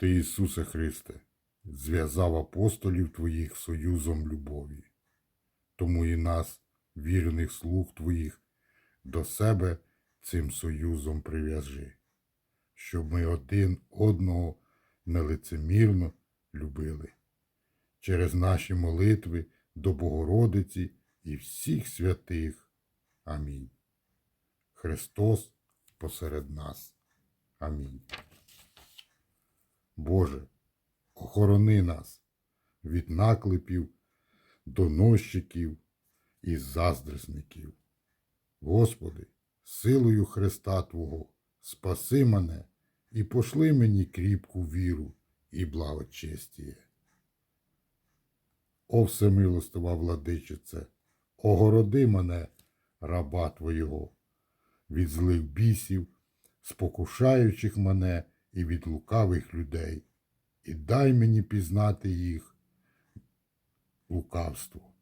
Ти, Ісусе Христе, зв'язав апостолів Твоїх союзом любові. Тому і нас, вірних слуг Твоїх, до себе цим союзом прив'яжи, щоб ми один одного нелицемірно любили. Через наші молитви до Богородиці і всіх святих. Амінь. Христос посеред нас. Амінь. Боже, охорони нас від наклепів, доносчиків і заздресників. Господи, силою Христа Твого, спаси мене і пошли мені кріпку віру і благочестіє. О всемилостива владичице, огороди мене, раба Твого, від злих бісів, спокушаючих мене і від лукавих людей, і дай мені пізнати їх лукавство.